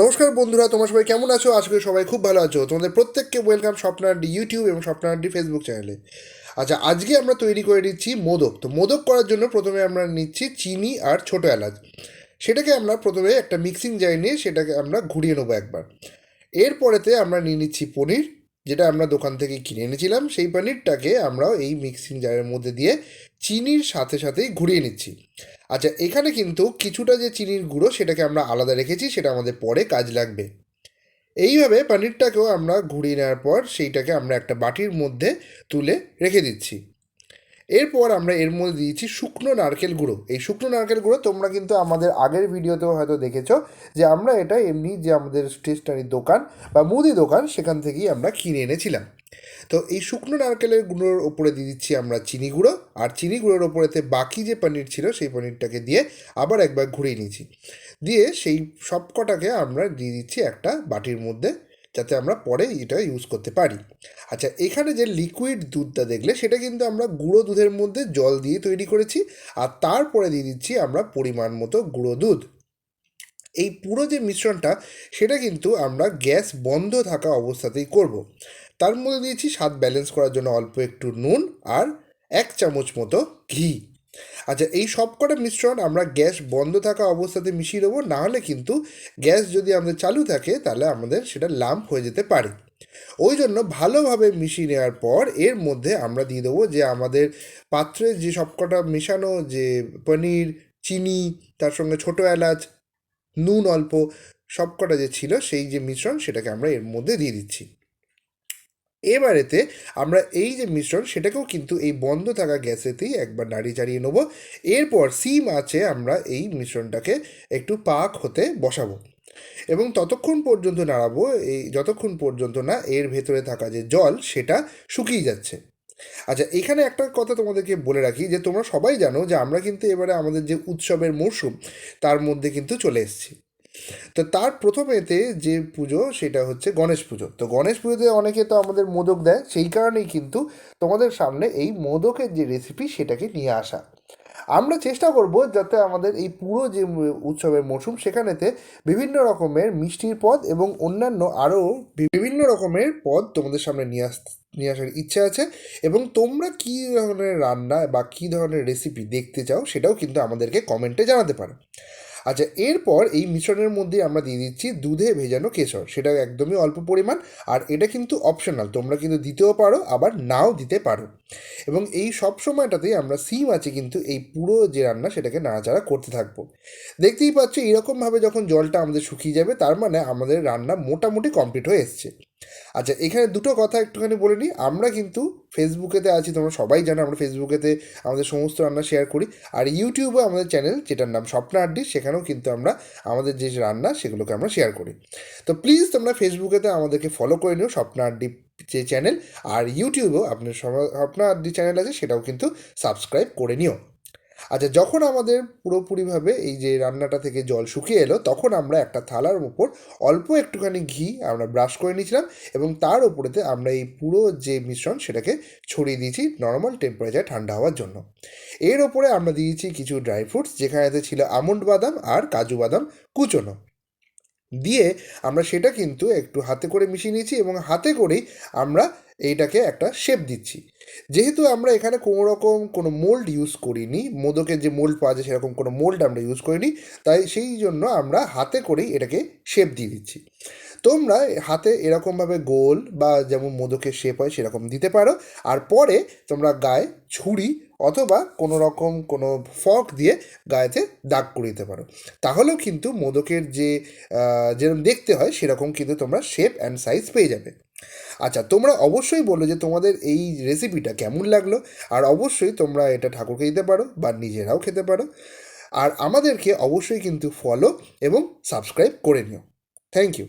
নমস্কার বন্ধুরা, তোমার সবাই কেমন আছো? আজকে সবাই খুব ভালো আছো। তোমাদের প্রত্যেককে ওয়েলকাম স্বপ্নাড্ডি ইউটিউব এবং স্বপ্নাড্ডি ফেসবুক চ্যানেলে আচ্ছা আজকে আমরা তৈরি করে নিচ্ছি মোদক। তো মোদক করার জন্য প্রথমে আমরা নিচ্ছি চিনি আর ছোটো এলাচ। সেটাকে আমরা প্রথমে একটা মিক্সিং জারে নিয়ে সেটাকে আমরা ঘুরিয়ে নেব একবার। এরপরেতে আমরা নিয়ে নিচ্ছি পনির। যেটা আমরা দোকান থেকে কিনে এনেছিলাম, সেই পানিরটাকে আমরা এই মিক্সিং জারের মধ্যে দিয়ে চিনির সাথে সাথেই ঘুরিয়ে নিচ্ছি। আচ্ছা এখানে কিন্তু কিছুটা যে চিনির গুঁড়ো সেটাকে আমরা আলাদা রেখেছি, সেটা আমাদের পরে কাজ লাগবে। এইভাবে পানিরটাকেও আমরা ঘুরিয়ে নেওয়ার পর সেইটাকে আমরা একটা বাটির মধ্যে তুলে রেখে দিচ্ছি। এরপর আমরা এর মধ্যে দিয়েছি শুকনো নারকেল গুঁড়ো। এই শুকনো নারকেল গুঁড়ো তোমরা কিন্তু আমাদের আগের ভিডিওতেও হয়তো দেখেছ যে আমরা এটা এমনি যে আমাদের স্টেশনারির দোকান বা মুদি দোকান সেখান থেকেই আমরা কিনে এনেছিলাম। তো এই শুকনো নারকেলের গুঁড়োর ওপরে দিয়ে দিচ্ছি আমরা চিনি গুঁড়ো আর চিনি গুঁড়োর ওপরেতে বাকি যে পনির ছিল সেই পনিরটাকে দিয়ে আবার একবার ঘুরিয়ে নিয়েছি। দিয়ে সেই সব কটাকে আমরা দিয়ে দিচ্ছি একটা বাটির মধ্যে যাতে আমরা পরে এটা ইউজ করতে পারি। আচ্ছা এখানে যে লিকুইড দুধটা দেখলে, সেটা কিন্তু আমরা গুঁড়ো দুধের মধ্যে জল দিয়ে তৈরি করেছি আর তারপরে দিয়ে দিচ্ছি আমরা পরিমাণ মতো গুঁড়ো দুধ। এই পুরো যে মিশ্রণটা, সেটা কিন্তু আমরা গ্যাস বন্ধ থাকা অবস্থাতেই করব। তার মধ্যে দিয়েছি স্বাদ ব্যালেন্স করার জন্য অল্প একটু নুন আর এক চামচ মতো ঘি। আচ্ছা এই সব কটা মিশ্রণ আমরা গ্যাস বন্ধ থাকা অবস্থাতে মিশিয়ে দেবো নাহলে কিন্তু গ্যাস যদি আমাদের চালু থাকে, তাহলে আমাদের সেটা লাম্প হয়ে যেতে পারে। ওই জন্য ভালোভাবে মিশিয়ে নেওয়ার পর এর মধ্যে আমরা দিয়ে দেবো যে আমাদের পাত্রে যে সবকটা মেশানো, যে পনির, চিনি, তার সঙ্গে ছোটো এলাচ, নুন অল্প সবকটা যে ছিল, সেই যে মিশ্রণ, সেটাকে আমরা এর মধ্যে দিয়ে দিচ্ছি। এবারেতে আমরা এই যে মিশ্রণ, সেটাকেও কিন্তু এই বন্ধ থাকা গ্যাসেতেই একবার নাড়িয়ে চাড়িয়ে নেব। এরপর সিম আছে, আমরা এই মিশ্রণটাকে একটু পাক হতে বসাবো। এবং ততক্ষণ পর্যন্ত নাড়াবো, এই যতক্ষণ পর্যন্ত না এর ভেতরে থাকা যে জল, সেটা শুকিয়ে যাচ্ছে। আচ্ছা এখানে একটা কথা তোমাদেরকে বলে রাখি, যে তোমরা সবাই জানো যে আমরা কিন্তু এবারে আমাদের যে উৎসবের মরশুম, তার মধ্যে কিন্তু চলে এসেছি। তো তার প্রথমেতে যে পুজো, সেটা হচ্ছে গণেশ পুজো। তো গণেশ পুজোতে অনেকে তো আমাদের মোদক দেয়, সেই কারণেই কিন্তু তোমাদের সামনে এই মোদকের যে রেসিপি সেটাকে নিয়ে আসা। আমরা চেষ্টা করব যাতে আমাদের এই পুরো যে উৎসবের মরশুম, সেখানেতে বিভিন্ন রকমের মিষ্টির পদ এবং অন্যান্য আরও বিভিন্ন রকমের পদ তোমাদের সামনে নিয়ে আস, নিয়ে আসার ইচ্ছা আছে এবং তোমরা কী ধরনের রান্না বা কী ধরনের রেসিপি দেখতে চাও, সেটাও কিন্তু আমাদেরকে কমেন্টে জানাতে পারো। আচ্ছা এরপর এই মিশ্রণের মধ্যে আমরা দিয়ে দিচ্ছি দুধে ভেজানো কেশর। সেটা একদমই অল্প পরিমাণ, আর এটা কিন্তু অপশনাল তোমরা কিন্তু দিতেও পারো, আবার নাও দিতে পারো। এবং এই সব সময়টাতেই আমরা সিম আছে কিন্তু এই পুরো যে রান্না, সেটাকে নাড়াচাড়া করতে থাকব। দেখতেই পাচ্ছ, এরকমভাবে যখন জলটা আমাদের শুকিয়ে যাবে, তার মানে আমাদের রান্না মোটামুটি কমপ্লিট হয়ে এসছে। আচ্ছা এখানে দুটো কথা একটুখানি বলে নিই। আমরা কিন্তু ফেসবুকেতে আছি, তোমরা সবাই জানো আমরা ফেসবুকেতে আমাদের সমস্ত রান্না শেয়ার করি। আর ইউটিউবে আমাদের চ্যানেল যেটার নাম স্বপ্না আড্ডি, সেখানেও কিন্তু আমরা আমাদের যে রান্না, সেগুলোকে আমরা শেয়ার করি। তো প্লিজ তোমরা ফেসবুকেতে আমাদেরকে ফলো করে নিও স্বপ্না আড্ডি যে চ্যানেল আর ইউটিউবেও আপনার স্বপ্না আড্ডি চ্যানেল আছে, সেটাও কিন্তু সাবস্ক্রাইব করে নিও। আচ্ছা যখন আমাদের পুরোপুরিভাবে এই যে রান্নাটা থেকে জল শুকিয়ে এলো, তখন আমরা একটা থালার উপর অল্প একটুখানি ঘি আমরা ব্রাশ করে নিয়েছিলাম এবং তার উপরেতে আমরা এই পুরো যে মিশ্রণ সেটাকে ছড়িয়ে দিয়েছি নর্মাল টেম্পারেচার ঠান্ডা হওয়ার জন্য। এর ওপরে আমরা দিয়েছি কিছু ড্রাই ফ্রুটস যেখানেতে ছিল আমন্ড বাদাম আর কাজু বাদাম কুচোনো। দিয়ে আমরা সেটা কিন্তু একটু হাতে করে মিশিয়ে নিয়েছি এবং হাতে করেই আমরা এইটাকে একটা শেপ দিচ্ছি। যেহেতু আমরা এখানে কোনো রকম কোনো মোল্ড ইউজ করিনি মোদকের যে মোল্ড পাওয়া যায় সেরকম কোনো মোল্ড আমরা ইউজ করিনি, তাই সেই জন্য আমরা হাতে করেই এটাকে শেপ দিয়ে দিচ্ছি। তোমরা হাতে এরকমভাবে গোল বা যেমন মোদকের শেপ হয় সেরকম দিতে পারো, আর পরে তোমরা গায়ে ছুরি অথবা কোনো রকম কোনো ফক দিয়ে গায়েতে দাগ করে দিতে পারো। তাহলেও কিন্তু মোদকের যে যেরকম দেখতে হয় সেরকম কিন্তু তোমরা শেপ অ্যান্ড সাইজ পেয়ে যাবে। আচ্ছা তোমরা অবশ্যই বলো যে তোমাদের এই রেসিপিটা কেমন লাগল, আর অবশ্যই তোমরা এটা ঠাকুরকে দিতে পারো বা নিজেরাও খেতে পারো। আর আমাদেরকে অবশ্যই কিন্তু ফলো এবং সাবস্ক্রাইব করে নিও। Thank you